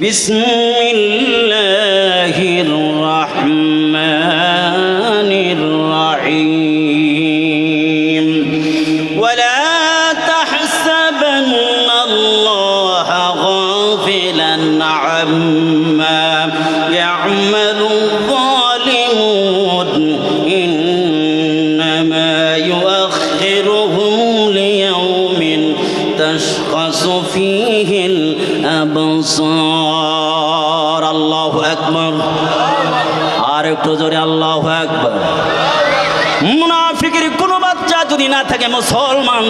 বিসমিল্লাহির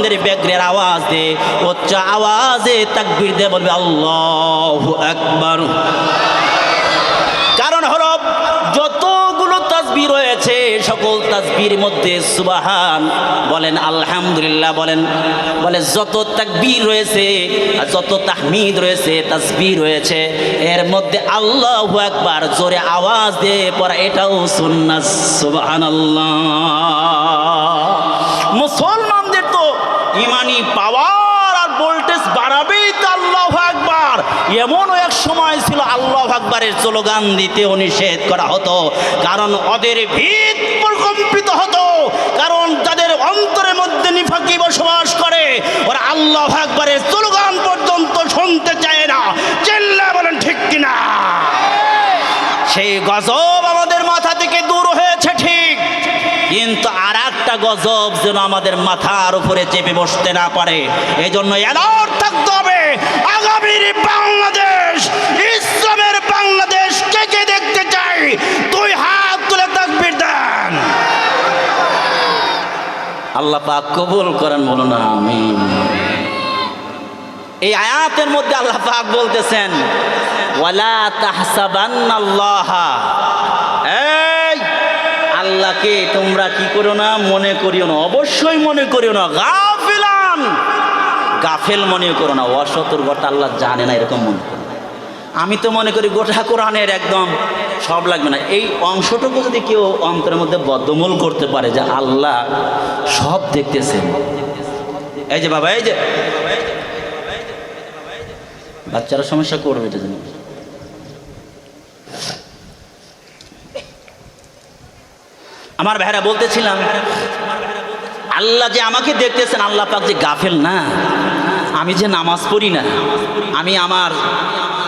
মুসলমানদের ব্যাগ্রের আওয়াজ দে, উচ্চ আওয়াজে তাকবীর দিয়ে বলবে আল্লাহ একবার কারণ হলো যতগুলো তাসবি রয়েছে, সকল তাসবির মধ্যে সুবাহান, বলেন আলহামদুলিল্লাহ, বলেন বলে যত তাকবীর রয়েছে, আর যত তাহমিদ রয়েছে তাসবি রয়েছে, এর মধ্যে আল্লাহ একবার জোরে আওয়াজ দিয়ে পড়া এটাও সুন্নাত, সুবহানাল্লাহ। মুসলমানদের তো ইমানি পাওয়ার আর ভোল্টেজ বাড়াবেই তো আল্লাহ একবার এমনও এক সময় ছিল আল্লাহ আকবরের স্লোগান দিতেও নিষেধ করা হতো, কারণ ওদের ভিত প্রকম্পিত হতো, কারণ তাদের অন্তরের মধ্যে নিফাকি বসবাস করে, ওরা আল্লাহ আকবরের স্লোগান পর্যন্ত শুনতে চায় না। চেল্লা বলেন ঠিক কিনা? সেই গজব আমাদের মাথা থেকে দূর হয়েছে ঠিক, কিন্তু আর একটা গজব যেন আমাদের মাথার উপরে চেপে বসতে না পারে এই জন্য অ্যালার্ট হবে আগামীর বাংলাদেশ, ইসলামের বাংলাদেশ কে কে দেখতে চাই তুই হাত তুলে তাকবির দেন। আল্লাহ পাক কবুল করেন বলো না আমিন। এই আয়াতের মধ্যে আল্লাহ পাক বলতেছেন, ওয়ালা তাহসাবান্নাল্লাহা। এই, আল্লাহকে তোমরা কি করো না, মনে করিও না, অবশ্যই মনে করিও না। গাফিলান। গাফেল মনে করো না অসতর্কতা আল্লাহ জানে না, এরকম মনে করো আমি তো মনে করি গোটা কোরআনের একদম সব লাগবে না। এই অংশটুকু যদি কেউ অন্তরের মধ্যে বদ্ধমূল করতে পারে যে আল্লাহ সব দেখতেছেন এই যে বাবা, এই যে। বাচ্চারা সমস্যা করবে এটা জন্য আমার ভাইরা বলতেছিলাম, আল্লাহ যে আমাকে দেখতেছেন, আল্লাহ পাক যে গাফেল না। আমি যে নামাজ পড়ি না, আমি আমার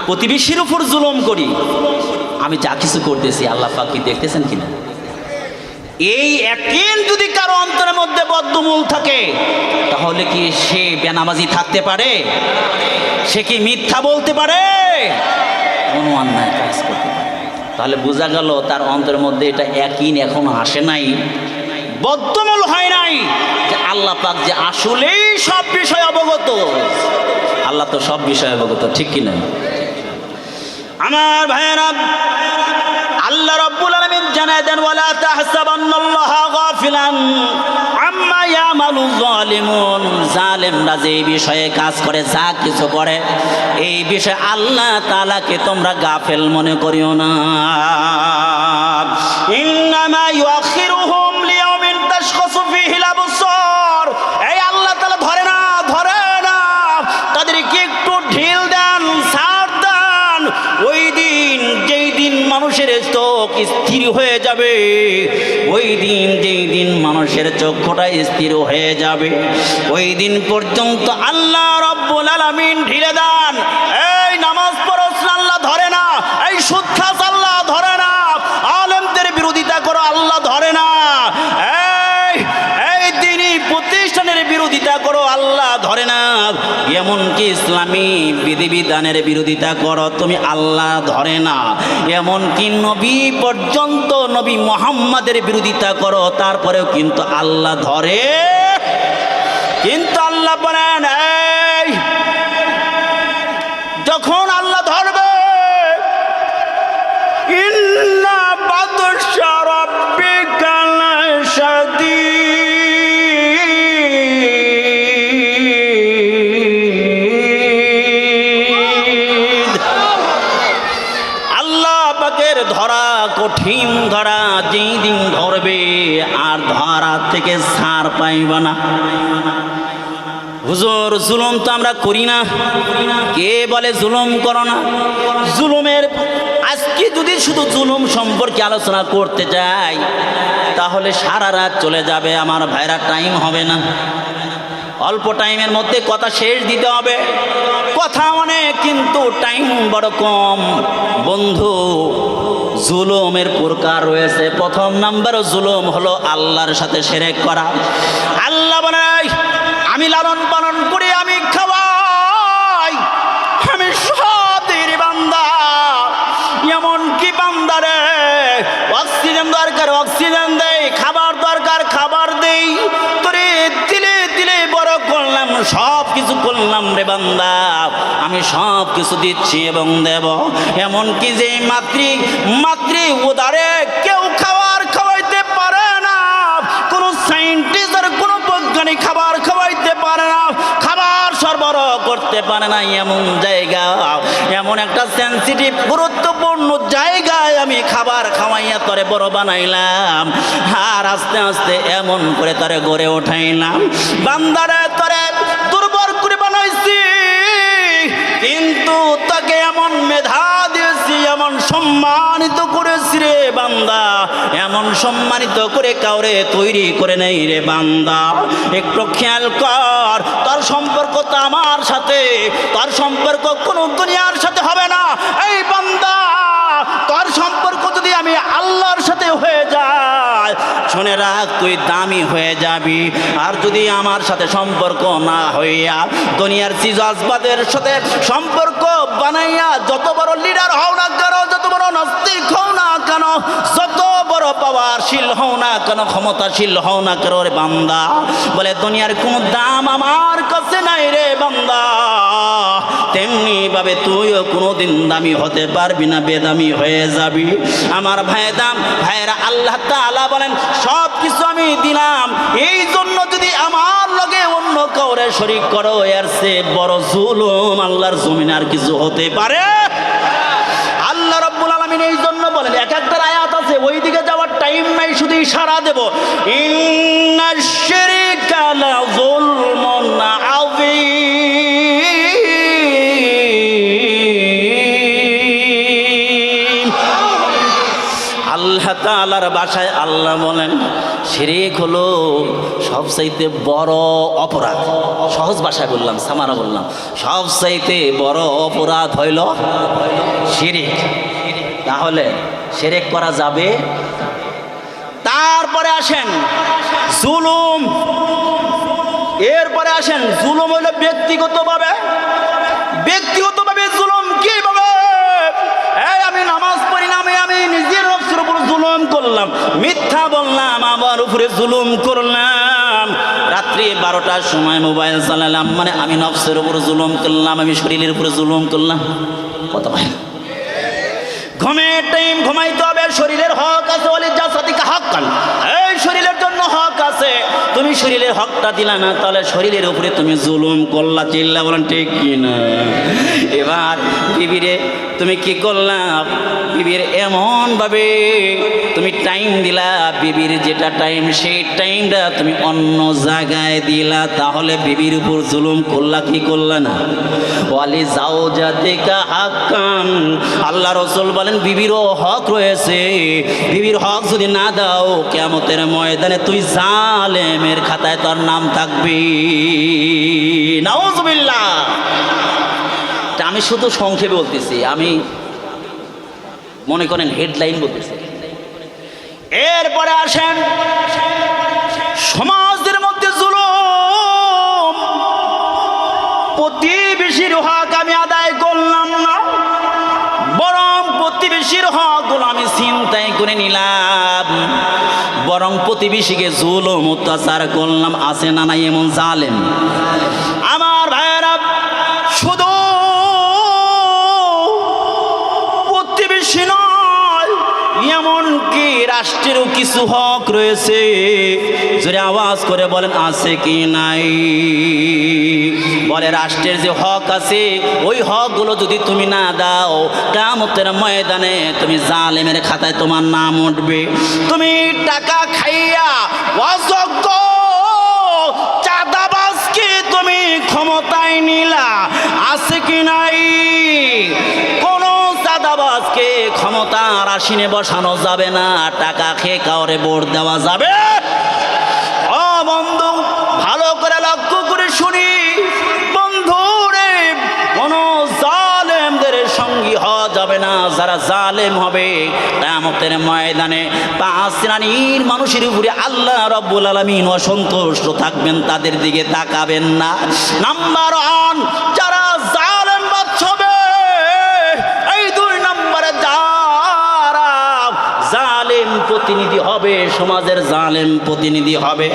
প্রতিবেশীর উপর জুলম করি। আমি যা কিছু করতেছি, আল্লাহ পাক দেখতেছেন কিনা? এই একদিন যদি কারও অন্তরের মধ্যে বদ্ধমূল থাকে, তাহলে কি সে বেনামাজি থাকতে পারে? সে কি মিথ্যা বলতে পারে? কোনো অন্যায় কাজ করতে পারে তাহলে বোঝা গেল তার অন্তরের মধ্যে এটা একই এখনও আসে নাই। বদ্ধমূল হয় নাই। যে আল্লাহ পাক যে আসলেই সব বিষয় অবগত। আল্লাহ তো সব বিষয় অবগত, ঠিক কি না? আমার ভাইয়েরা আল্লাহ রব্বুল আলামিন জানায় দেন, ওয়ালা তাহসাবান্নাল্লাহা গাফিলান আম্মা ইয়ামালু যালিমুন। জালেমরা যে বিষয়ে কাজ করে, যা কিছু করে, এই বিষয়ে আল্লাহ তাআলাকে তোমরা গাফেল মনে করিও না। ইন্নামা ইউআখিরুহুম স্থির হয়ে যাবে। ওই দিন যেই দিন মানুষের চক্ষুটা স্থির হয়ে যাবে, ওই দিন পর্যন্ত আল্লাহ রব্বুল আলামিন ঢিলে দেন এই নামাজ পড়স আল্লাহ ধরে না এই সুদ খাস আল্লাহ ধরে না আলেমদের বিরোধিতা করো আল্লাহ ধরে না এই এই দিনই প্রতিষ্ঠানের বিরোধিতা করো আল্লাহ ধরে না এমনকি ইসলামী বিধিবিধানের বিরোধিতা করো, তুমি আল্লাহ ধরে না। এমনকি নবী পর্যন্ত নবী মোহাম্মদের বিরোধিতা করো, তারপরেও কিন্তু আল্লাহ ধরে। কিন্তু আল্লাহ বলেন যখন থেকে সার পাইবা না। হুজুর, জুলুম তো আমরা করি না। কে বলে জুলুম করো না? জুলুমের আজকে যদি শুধু জুলুম সম্পর্কে আলোচনা করতে যাই, তাহলে সারা রাত চলে যাবে, আমার ভাইরা টাইম হবে না। অল্প টাইমের মধ্যে কথা শেষ দিতে হবে। কথা অনেক কিন্তু টাইম বড় কম। বন্ধু, জুলুমের প্রকার রয়েছে। প্রথম নাম্বার জুলুম হলো আল্লাহর সাথে সেরেক করা। আল্লাহ বানাই, আমি লালন পালন করি, আমি খাওয়াই। আমি সতের বান্দা এমন কি বান্দারে অক্সিজেন দরকার অক্সিজেন দেই সব কিছু করলাম রে বান্দা। আমি সব কিছু দিচ্ছি এবং দেব। এমন কি যে মাতৃ মাতৃ উদারে কেউ খাবার খাওয়াইতে পারে না। কোনো সাইন্টিস্ট আর কোনো বৈজ্ঞানিক খাবার খাওয়াইতে পারে না। খাবার সরবরাহ করতে পারে না এমন জায়গা। এমন একটা সেন্সিটিভ গুরুত্বপূর্ণ জায়গায় আমি খাবার খাওয়াইয়া তরে বড় বানাইলাম। আর আস্তে আস্তে এমন করে তরে গড়ে ওঠাইলাম। বান্দারে সম্মানিত করেছি রে বান্দা। এমন সম্মানিত করে কাউরে তৈরি করে নেই রে বান্দা। একটু খেয়াল কর, তার সম্পর্ক তো আমার সাথে, তার সম্পর্ক কোনো দুনিয়ার সাথে হবে না। এই বান্দা, তোর সম্পর্ক যদি আমি আল্লাহর সাথে হয়ে যায়, শুনে রাখ, তুই দামি হয়ে যাবি। আর যদি আমার সাথে সম্পর্ক না হইয়া, দুনিয়ার চিজ আসবাদের সাথে সম্পর্ক বানাইয়া যত বড় লিডার হও না কেন যত বড় নাস্তিক হও না কেন যত বড় পাওয়ারশীল হও না কেন, ক্ষমতাশীল হও না কেন রে বান্দা? বলে, দুনিয়ার কোনো দাম আমার কাছে নাই রে বান্দা। তেমনি ভাবে তুইও কোনোদিন দামি হতে পারবি না, বেদামি হয়ে যাবি। আমার ভাই দাম, ভাইয়েরা, আল্লাহ তাআলা বলেন সব কিছু আমি দিলাম। এই জন্য যদি আমার লগে অন্য কাউরে শরিক করো, এর সে বড় জুলুম আল্লাহর জমিন আর কিছু হতে পারে? আল্লাহ রব্বুল আলমিন এই জন্য বলেন এক আছে ওই দিকে যাওয়ার টাইম নাই, শুধু ইশারা দেব। আল্লাহ তাআলার বাসায় আল্লাহ বলেন, শিরিক হলো সবচাইতে বড় অপরাধ। সহজ ভাষায় বললাম, সামারা বললাম। সবচাইতে বড় অপরাধ হইল শিরিক। তাহলে শিরিক করা যাবে। তারপরে আসেন জুলুম। এরপরে আসেন জুলুম হইল ব্যক্তিগতভাবে। ব্যক্তিগতভাবে জুলুম কীভাবে? এই আমি নামাজ পড়ি না, আমি আমি নিজের নফসের উপর জুলুম করলাম। মিথ্যা বললাম, আমার উপরে জুলুম করলাম। রাত্রি বারোটার সময় মোবাইল চালালাম মানে আমি নফসের উপর জুলুম করলাম, আমি শরীরের উপরে জুলুম করলাম। কত ভাই। ঘুমের টাইম ঘুমাইতে হবে, শরীরের হক আছে বলে যা হক কান। এই শরীরের জন্য হক আছে। তুমি শরীরের হকটা দিলা না, তাহলে শরীরের উপরে তুমি জুলুম করলা, চিল্লা বলেন ঠিক কিনা? এবার বিবিরে তুমি কি করলা? বিবির এমন ভাবে তুমি টাইম দিলা, বিবির যেটা টাইম সেই টাইমটা তুমি অন্য জায়গায় দিলা, তাহলে বিবির উপর জুলুম করলা, কি করলা না? ওয়ালি যাও জাতিকা হাক্কান। আল্লাহ রসুল বলেন, বিবিরও হক রয়েছে। বিবির হক যদি না দাও কেমতের ময়দানে তুই জালেমের খাতায় তোর নাম থাকবি। নাউজুবিল্লাহ। আমি শুধু সংক্ষেপে বলতেছি, আমি মনে করেন হেডলাইন বলতেছি। এরপরে আসেন সমাজের মধ্যে জুলুম। প্রতিবেশীর হক আমি আদায় করলাম না, বরং প্রতিবেশীর হকগুলো আমি চিন্তাই করে নিলাম, বরং প্রতিবেশীকে জুলুম, অত্যাচার করলাম, আছে না নাই এমন জালেম। আমার ভাইয়েরা, শুধু রাষ্ট্রেরও কিছু হক রয়েছে। জোরে আওয়াজ করে বলেন, আছে কি নাই? বলে, রাষ্ট্রের যে হক আছে, ওই হকগুলো যদি তুমি না দাও কামতের ময়দানে তুমি জালেমের খাতায় তোমার নাম উঠবে। তুমি টাকা খাইয়া অযোগ্য, চাঁদাবাজকে তুমি ক্ষমতায় নিলা, আছে কি নাই? চাঁদাবাজকে ক্ষমতার আসিনে বসানো যাবে না, টাকা খেয়ে কাউরে ভোট দেওয়া যাবে। বন্ধু, ভালো করে লক্ষ্য করে শুনি। কোন জালেমদের সঙ্গী হওয়া যাবে না, যারা জালেম হবে। ময়দানে পাঁচ শ্রেণির মানুষের উপরে আল্লাহ রব্বুল আলমিন অসন্তুষ্ট থাকবেন, তাদের দিকে তাকাবেন না। নাম্বার ওয়ান সমাজের জালেম প্রতিনিধি হবে।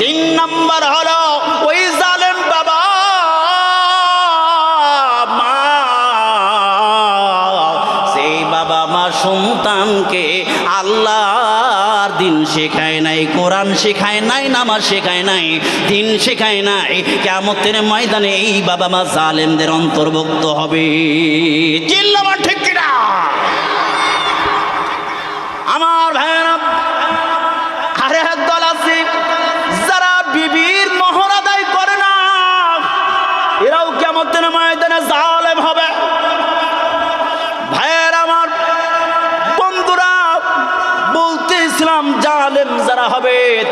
তিন নম্বর হলো, ওই জালেম বাবা, মা, সেই বাবা মা সন্তানকে আল্লাহর দিন শেখায় নাই, কোরআন শেখায় নাই, নামাজ শেখায় নাই, দিন শেখায় নাই। কেমতের ময়দানে এই বাবা মা জালেমদের অন্তর্ভুক্ত হবে। চিল্লাবার ঠিক কিনা?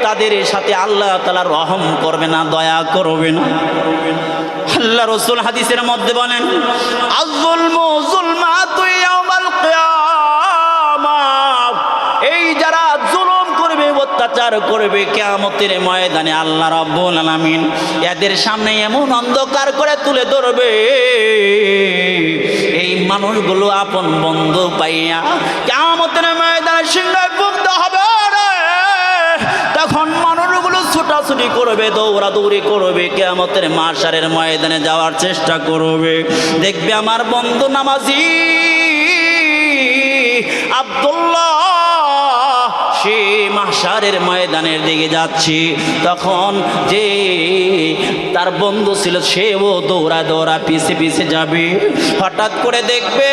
তাদের সাথে আল্লাহ তালা রহম করবে না, দয়া করবে না। আল্লাহ রসুল হাদিসের মধ্যে বলেন করবে কেয়ামতের ময়দানে আল্লাহ রব্বুল এদের সামনে এমন অন্ধকার করে তুলে ধরবে। এই মানুষগুলো আপন বন্ধু পাইয়া কেয়ামতের ময়দানে সিংহায় ভুক্ত হবে রে। তখন মানুষগুলো ছুটাছুটি করবে দৌড়াদৌড়ি করবে, কেয়ামতের মাসারের ময়দানে যাওয়ার চেষ্টা করবে। দেখবে আমার বন্ধু নামাজি, আব্দুল্লাহ, সে মাসারের ময়দানের দিকে যাচ্ছি। তখন যে তার বন্ধু ছিল, সেও দৌড়া দৌড়া পিছে পিছে যাবে। হঠাৎ করে দেখবে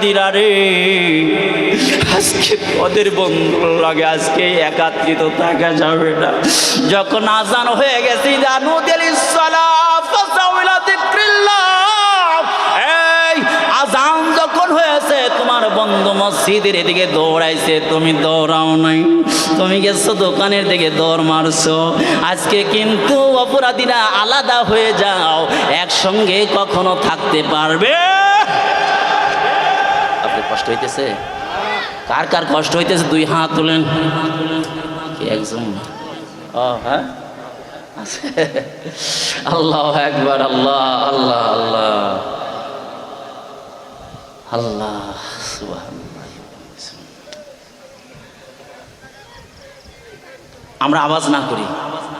অপরাধীরা রে। আজকে ওদের বন্ধু লাগে, আজকে একাত্রিত থাকা যাবে না। যখন আজান হয়ে গেছে জানু আজান যখন হয়েছে, তোমার বন্ধু মসজিদের এদিকে দৌড়াইছে, তুমি দৌড়াও নাই, তুমি গেছো দোকানের দিকে দৌড় মারছো। আজকে কিন্তু অপরাধীরা আলাদা হয়ে যাও, একসঙ্গে কখনো থাকতে পারবে? কষ্ট হইতেছে? কার কার কষ্ট হইতেছে? দুই হাত তুলেন। একজন? হ্যাঁ? আল্লাহ একবার, আল্লাহ আল্লাহ আল্লাহ। আল্লাহ আমরা আওয়াজ না করি।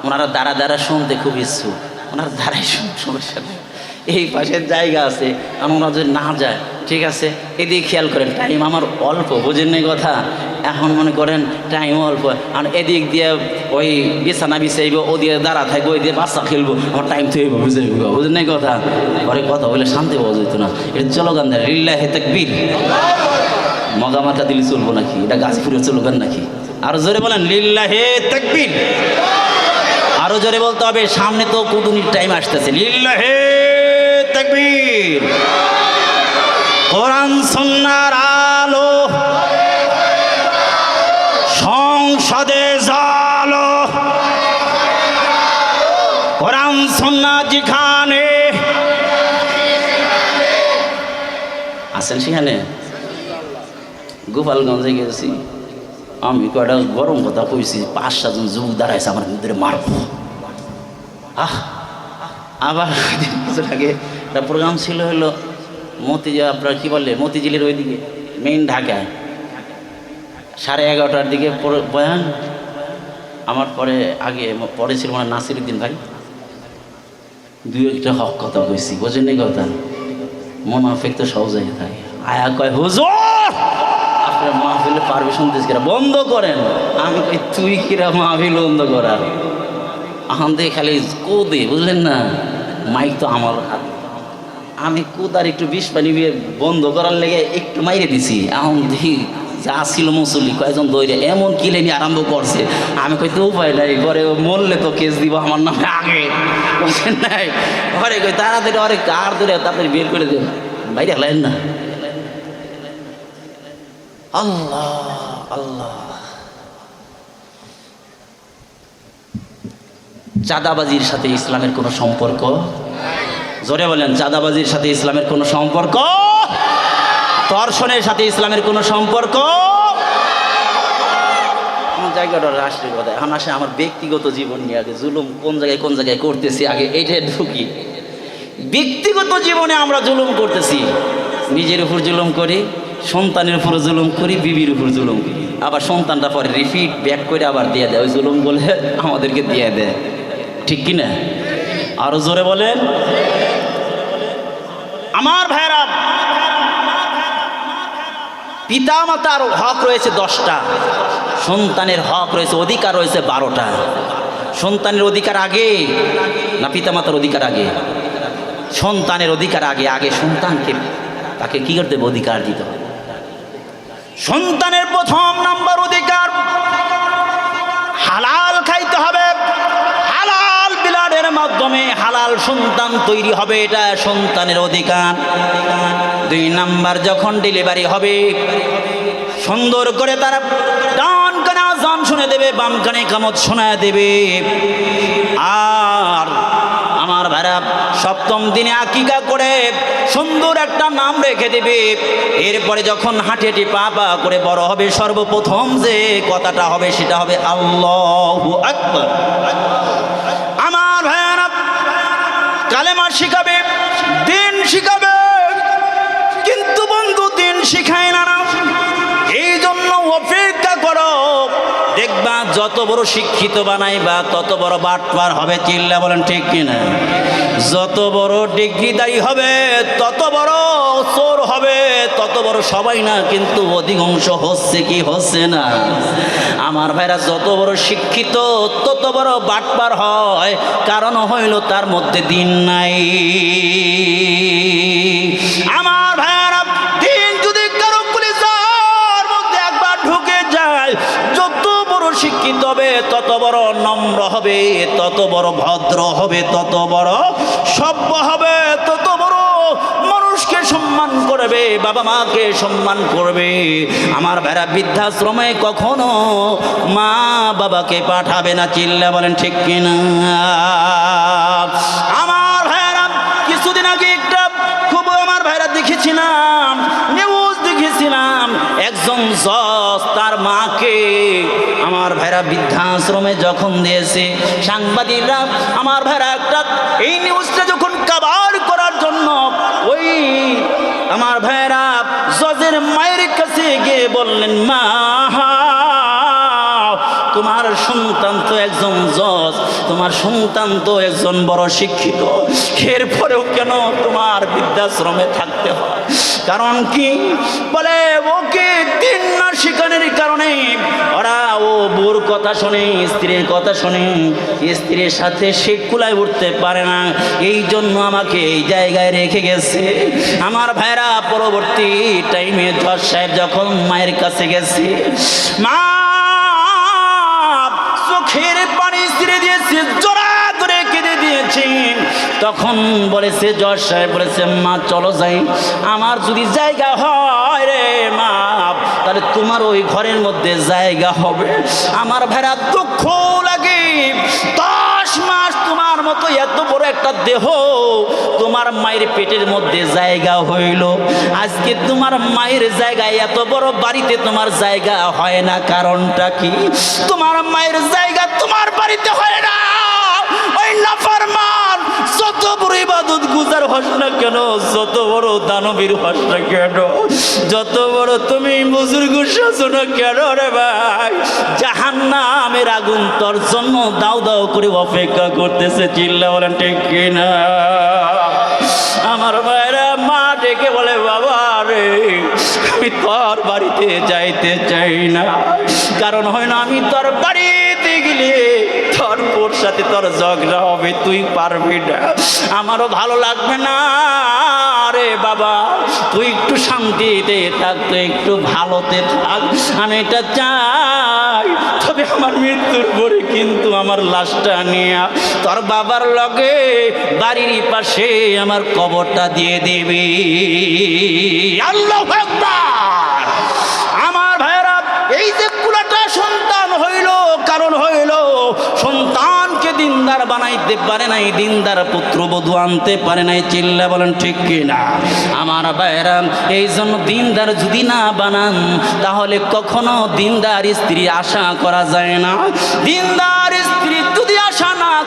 ওনারা দ্বারা দ্বারা শুনতে খুব ইচ্ছুক। ওনারা দ্বারাই শুন সমস্যা নেই। এই পাশের জায়গা আছে ওনারা যদি না যায়, ঠিক আছে? এদিকে খেয়াল করেন টাইম আমার অল্প, বুঝেন কথা? এখন মনে করেন টাইম অল্প, আর এদিক দিয়ে ওই বিছানা বিছাইব, ও দিয়ে দাঁড়া থাকব, ওই দিয়ে বাচ্চা খেলব, আমার টাইম থইব বুঝে বুঝেন নাই কথা? পরে কথা? বলে শান্তি পাওয়া যেত না। এটা চলো গান দেয় লিল্লা হে তাকবীর। মগা মাথা দিলে চলবো নাকি? এটা গাছপুরের চলবেন নাকি? আর জোরে বলেন লিল্লা হে তাকবীর। আরও জোরে বলতে হবে, সামনে তো কুটুনির টাইম আসতেছে লিল্লা হে তাকবীর কোরআন সন্ন্যার আলো। সংসদে জালো। কোরআন, সন্না যেখানে। আছেন সেখানে? গোপালগঞ্জে গেছি। আমি কয়টা গরম কথা কইছি, পাঁচ সাতজন যুবক দাঁড়াইছে আমার ভিতরে মারবো। আহ! আবার আগে একটা প্রোগ্রাম ছিল হলো মতি আপনার কি বলে মতিঝিলের ওইদিকে মেইন ঢাকায় সাড়ে এগারোটার দিকে বয়ান। আমার পরে আগে পরে ছিল মানে নাসিরুদ্দিন ভাই। দুই একটা হক কথা কইছি বোঝেননি কথা? মোনাফেক তো সহজে থাকে। আয়া কয়, হুজুর, আপনার মাহফিলে পারমিশন দিস কিরা বন্ধ করেন। আমি কই, তুই কিরা মাহফিল বন্ধ করার? আহান দিয়ে খালি কোদে বুঝলেন না? মাইক তো আমার হাত আমি কোদার একটু বিষ পানি বন্ধ করার লেগে একটু মাইরে দিছি। এখন দেখি যা ছিল মুসল্লি কয়েকজন দৌড়ে এমন কিলেনি আরম্ভ করছে? আমি কই তো উপায় নাই, ঘরে মরলে তো কেস দিব আমার নামে আগে। বুঝলেন নাই? ঘরে কই তাড়াতাড়ি অরে কার ধরে তাড়াতাড়ি বের করে দেব বাইরে হলেন না। আল্লাহ আল্লাহ। চাঁদাবাজির সাথে ইসলামের কোনো সম্পর্ক? জোরে বলেন, চাঁদাবাজির সাথে ইসলামের কোনো সম্পর্ক? দর্শনের সাথে ইসলামের কোনো সম্পর্ক? জায়গাটা রাষ্ট্রীয় কথা এখন আসে আমার ব্যক্তিগত জীবন নিয়ে আগে। জুলুম কোন জায়গায় কোন জায়গায় করতেছি আগে? এইটাই ঢুকি। ব্যক্তিগত জীবনে আমরা জুলুম করতেছি। নিজের উপর জুলুম করি, সন্তানের উপর জুলুম করি, বিবির উপর জুলুম করি। আবার সন্তানটা পরে রিপিট ব্যাক করে আবার দিয়ে দেয়। ওই জুলুম বলে আমাদেরকে দিয়ে দেয়। ঠিক কি না আরও জোরে বলেন। আমার ভাইরা পিতা মাতার হক রয়েছে দশটা, সন্তানের হক রয়েছে, অধিকার রয়েছে বারোটা। সন্তানের অধিকার আগে না পিতামাতার অধিকার আগে? সন্তানের অধিকার আগে আগে সন্তানকে তাকে কি করতে হবে? অধিকার দিতে হবে। সন্তানের প্রথম নাম্বার অধিকার, হালাল মাধ্যমে হালাল সন্তান তৈরি হবে, এটা সন্তানের অধিকার। দুই নাম্বার, যখন ডেলিভারি হবে, সুন্দর করে তারা ডান কানে আজান শুনে দেবে, বাম কানে কামত শোনায় দেবে। আর আমার ভাইরা, সপ্তম দিনে আকিকা করে সুন্দর একটা নাম রেখে দেবে। এরপরে যখন হাঁটি হাঁটি পা পা করে বড় হবে, সর্বপ্রথম যে কথাটা হবে, সেটা হবে আল্লাহ আকবর। শিখাবে, দিন শিখাবে। কিন্তু বন্ধু, দিন শিখায় না এই জন্য অপেক্ষা করো। দেখবা যত বড় শিক্ষিত বানাইবা, তত বড় বাটপার হবে চিল্লা, বলেন ঠিক কিনা? যত বড় ডিগ্রিদারি হবে, তত বড় চোর বড় সবাই না, কিন্তু অধিকাংশ হচ্ছে কি হচ্ছে না। আমার ভাইরা যত বড় শিক্ষিত, তত বড় বাটপার হয়, কারণ হইল তার মধ্যে দিন নাই। আমার ভাইরা, দিন যদি কারও মধ্যে একবার ঢুকে যায়, যত বড় শিক্ষিত হবে, তত বড় নম্র হবে, তত বড় ভদ্র হবে, তত বড় সভ্য হবে, তত বড় মানুষকে সম্মান করবে, বাবা মাকে সম্মান করবে। আমার ভেড়া বৃদ্ধাশ্রমে কখনো মা বাবাকে পাঠাবে না, চিল্লা বলেন, ঠিক কিনা? আমার ভাইরা কিছুদিন আগে একটা খুব আমার ভাইরা দেখেছিলাম নিউজ দেখেছিলাম, একজন জজ তার মাকে আমার ভাইরা বৃদ্ধাশ্রমে যখন দিয়েছে। সাংবাদিকরা, আমার ভাইরা একটা, এই নিউজটা যখন ভাইরা জজের মায়ের কাছে গিয়ে বললেন মা তোমার সন্তান তো একজন তোমার সন্তান তো একজন বড় শিক্ষিত। এরপরেও কেন তোমার বৃদ্ধাশ্রমে থাকতে হয়? কারণ কি? বলে, ওকে দিন না শিখানোর কারণে ওরা ও বোর কথা শোনে, স্ত্রীর কথা শোনে, স্ত্রীর সাথে সে কুলায় উঠতে পারে না। এই জন্য আমাকে এই জায়গায় রেখে গেছে। আমার ভাইরা পরবর্তী টাইমে জজ সাহেব যখন মায়ের কাছে গেছে, মা দিয়েছে জোড়া ধরে কেঁদে দিয়েছি। তখন বলেছে, জজ সাহেব বলেছে, মা, চলো যাই। আমার যদি জায়গা হয় রে, মা, তাহলে তোমার ওই ঘরের মধ্যে জায়গা হবে। আমার ভেড়া দুঃখ লাগে। দশ মাস তোমার মতো এত বড় একটা দেহ তোমার মায়ের পেটের মধ্যে জায়গা হইল। আজকে তোমার মায়ের জায়গায় এত বড় বাড়িতে তোমার জায়গা হয় না। কারণটা কি? তোমার মায়ের জায়গা তোমার বাড়িতে হয় না ওই নাফারমান যত বড় গুজার হস না কেন? যত বড় দানবীর হস না কেন? যত বড় তুমি বুজুর্গ সাজো না কেন রে ভাই? জাহান্নামের আগুন তোর জন্য দাও দাও করে অপেক্ষা করতেছে। চিল্লা বলেন, ঠিক কিনা? আমার ভাইরা মা ডেকে বলে, বাবা রে, আমি তোর বাড়িতে যাইতে চাই না। কারণ হয় না, আমি তোর বোর সাথে তোর ঝগড়া হবে, তুই পারবি না। আমারও ভালো লাগবে না। রে বাবা, তুই একটু শান্তিতে থাক, তুই একটু ভালোতে থাক। আমি এটা চাই, তবে আমার মৃত্যুর পরে কিন্তু আমার লাশটা নিয়ে তোর বাবার লগে বাড়ির পাশে আমার কবরটা দিয়ে দিবি। আল্লাহ আমার ভাইরা এই যে দিনদার বানাইতে পারে নাই, দিনদার পুত্রবধূ আনতে পারে নাই, চিল্লা বলেন, ঠিক কিনা? আমার বাইরাম এই জন্য দিনদার যদি না বানান, তাহলে কখনো দিনদার স্ত্রী আশা করা যায় না। দিনদার স্ত্রী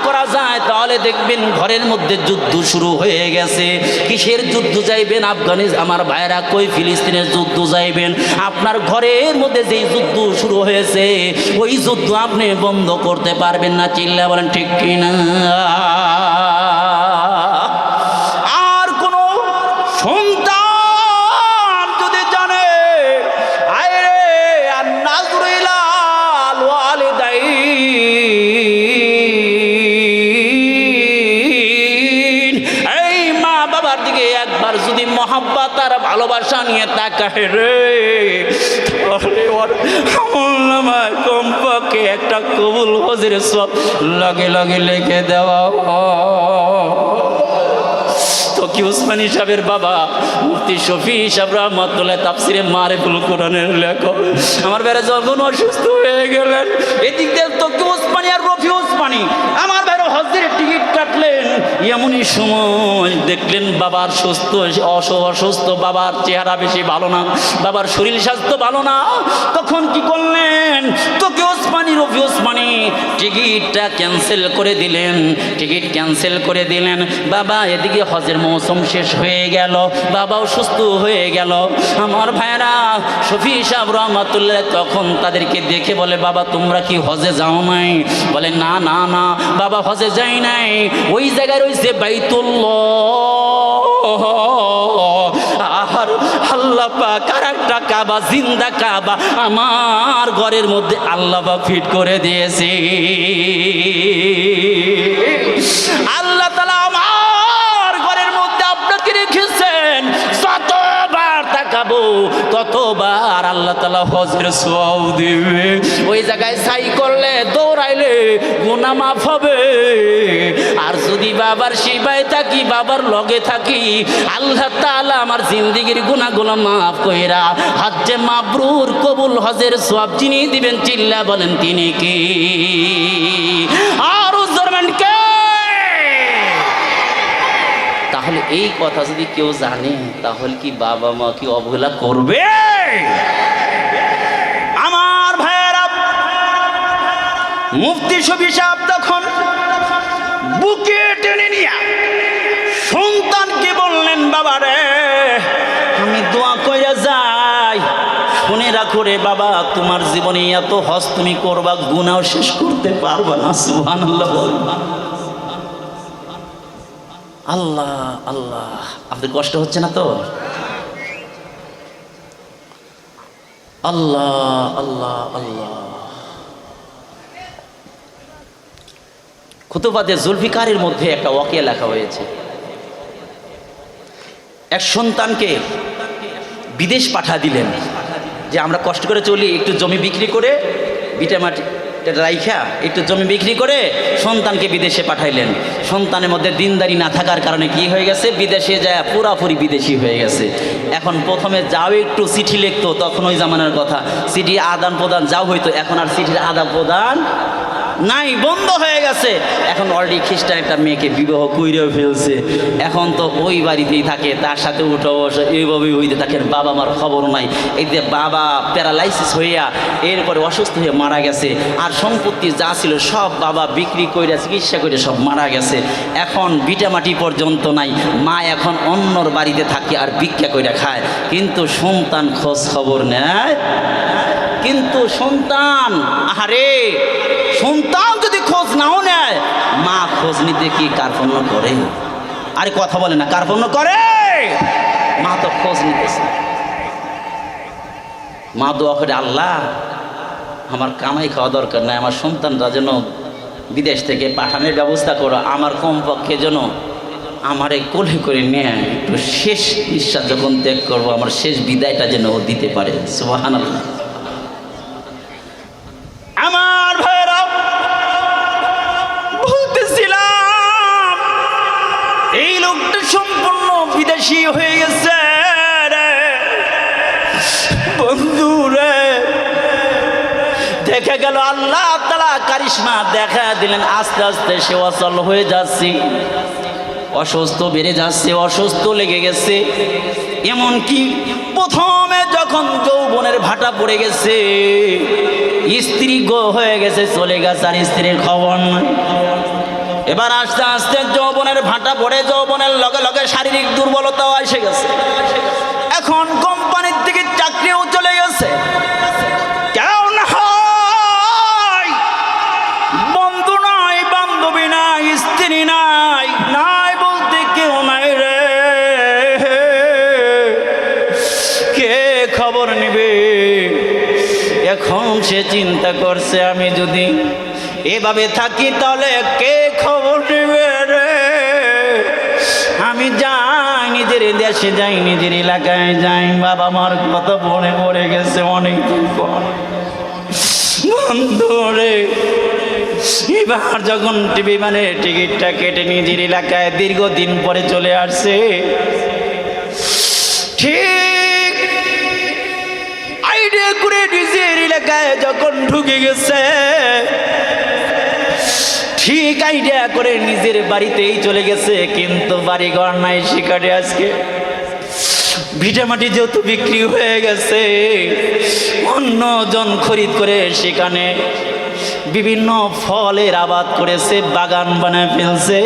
করা যায়, তাহলে দেখবেন ঘরের মধ্যে যুদ্ধ শুরু হয়ে গেছে। কিসের যুদ্ধ যাইবেন? আফগানিস্তান আমার ভাইরা কই? ফিলিস্তিনের যুদ্ধ যাইবেন? আপনার ঘরের মধ্যে যেই যুদ্ধ শুরু হয়েছে, ওই যুদ্ধ আপনি বন্ধ করতে পারবেন না। চিল্লা বলেন, ঠিক কিনা? ভালোবাসা নিয়ে তাকায় রে। কমপক্ষে একটা কবুল হজের সব লগে লগে লিখে দেওয়া কি উসমানী সাহেবের বাবা, মুফতি শফি সাহেব রহমতুল্লাহ তাফসিরে মারে ফুল কোরআনের লেখক। আমার বেড়ে যখন অসুস্থ হয়ে গেলেন, এদিক দিয়ে তো কি আর রফি উসমানী? আমার এমনই সময় দেখলেন বাবার সুস্থ অস অসুস্থ, বাবার চেহারা বেশি ভালো না, বাবার শরীর স্বাস্থ্য ভালো না। তখন কি করলেন? তোকে ওসমানী, রফি ওসমানী, টিকিটটা ক্যান্সেল করে দিলেন, টিকিট ক্যান্সেল করে দিলেন। বাবা, এদিকে হজের মৌসুম শেষ হয়ে গেল, বাবাও সুস্থ হয়ে গেল। আমার ভাইরা শফি সাহেব রহমাতুল্লাহ তখন তাদেরকে দেখে বলে, বাবা, তোমরা কি হজে যাও নাই? বলে, না না না, বাবা হজে যাই নাই। ওই জায়গায় রয়েছে বাইতুল্লাহ। আর আল্লাহ পাক আর কাবা, জিন্দা কাবা আমার ঘরের মধ্যে আল্লাহ ফিট করে দিয়েছে। আল্লাহ আমার ঘরের মধ্যে আপনাকে রেখেছেন। যতবার তাকাবো, ততবার আল্লাহ তালা হজের সব দিবে। ওই জায়গায় সাই করলে, দৌড়াইলে গুনা মাফ হবে। যদি বাবার শিবায় থাকি, বাবার লগে থাকি, আল্লাহ তাআলা আমার জিন্দিগির গুনাহগুলো মাফ কইরা হজ্জে মাবরুর কবুল হজের সব যিনি দিবেন, চিল্লা বলেন তিনি কি? তাহলে এই কথা যদি কেউ জানে, তাহলে কি বাবা মা কি অবহেলা করবে? আমার ভাইয়েরা, মুফতি শফি সাহেব তখন বুকে শুনে রাখো রে বাবা, তোমার জীবনে এত হস তুমি করবা গুনাও শেষ করতে পারবা না। সুবহানাল্লাহ বলবা আল্লাহ আল্লাহ, আপনাদের কষ্ট হচ্ছে না তো? আল্লাহ আল্লাহ আল্লাহ। খুতুবাদে জুলফিকারের মধ্যে একটা ওয়াকিয়া লেখা হয়েছে। এক সন্তানকে বিদেশ পাঠা দিলেন। যে আমরা কষ্ট করে চলি, একটু জমি বিক্রি করে, বিটা মাটি রাইখা, একটু জমি বিক্রি করে সন্তানকে বিদেশে পাঠাইলেন। সন্তানের মধ্যে দিনদারি না থাকার কারণে কি হয়ে গেছে? বিদেশে যায়, পুরাপুরি বিদেশি হয়ে গেছে। এখন প্রথমে যাও একটু চিঠি লিখতো, তখন ওই জামানার কথা। চিঠি আদান প্রদান যাও হইতো, এখন আর চিঠির আদান প্রদান নাই, বন্ধ হয়ে গেছে। এখন অলরেডি খ্রিস্টান একটা মেয়েকে বিবাহ কইরেও ফেলছে। এখন তো ওই বাড়িতেই থাকে, তার সাথে উঠো বসে, এইভাবেই হইতে থাকে বাবা মার খবর নাই। এই যে বাবা প্যারালাইসিস হইয়া এরপরে অসুস্থ হয়ে মারা গেছে, আর সম্পত্তি যা ছিল সব বাবা বিক্রি করে চিকিৎসা করে সব মারা গেছে। এখন বিটামাটি পর্যন্ত নাই, মা এখন অন্যর বাড়িতে থাকে আর ভিক্ষা করে খায়। কিন্তু সন্তান খোঁজ খবর নেয়। কিন্তু সন্তান, আহারে, সন্তান নাও নেয়। মা খোঁজ নিতে কি কার্পণ্য করে? আরে কথা বলে না, কার্পণ্য করে। মা তো খোঁজ নিতেছে। মা দোয়া করে, আল্লাহ, আমার কামাই খাওয়া দরকার নাই, আমার সন্তানরা যেন বিদেশ থেকে পাঠানোর ব্যবস্থা করো, আমার কমপক্ষে যেন আমারে কোলে করে নিয়ে একটু শেষ নিঃশ্বাস যখন ত্যাগ করব, আমার শেষ বিদায়টা যেন ও দিতে পারে। সুবাহান আমার দেখে গেল আল্লাহ তালা কারিশমা দেখা দিলেন, আস্তে আস্তে সে অচল হয়ে যাচ্ছে। অসুস্থ বেড়ে যাচ্ছে, অসুস্থ লেগে গেছে। এমনকি প্রথমে যখন যৌবনের ভাটা পড়ে গেছে, স্ত্রী গো হয়ে গেছে, চলে গেছে আর স্ত্রীর খবর নয় এবার আস্তে আস্তে যৌবনের ভাটা পড়ে, যৌবনের লগে লগে শারীরিক দুর্বলতাও এসে গেছে। এখন কোম্পানির থেকে চাকরিও চলে চিন্তা করছে আমি যদি এভাবে থাকি তাহলে কে খবর নেবে রে? আমি যাই নিজের দেশে, যাই নিজের এলাকায়, যাই বাবা মার কত পড়ে পড়ে গেছে অনেক পর। এবার যখন টিভি মানে টিকিটটা কেটে নিজের এলাকায় দীর্ঘদিন পরে চলে আসছে, ঠিক আইডিয়া করে নিজের এলাকায় যখন ঢুকে গেছে, ঠিক আইডিয়া করে নিজের বাড়িতেই চলে গেছে, কিন্তু বাড়ি ঘর নাই সেখানে আজকে। ভিটামাটি যেহেতু বিক্রি হয়ে গেছে, অন্যজন খরিদ করে সেখানে বিভিন্ন ফলের আবাদ করেছে, বাগান বানায় ফেলছে।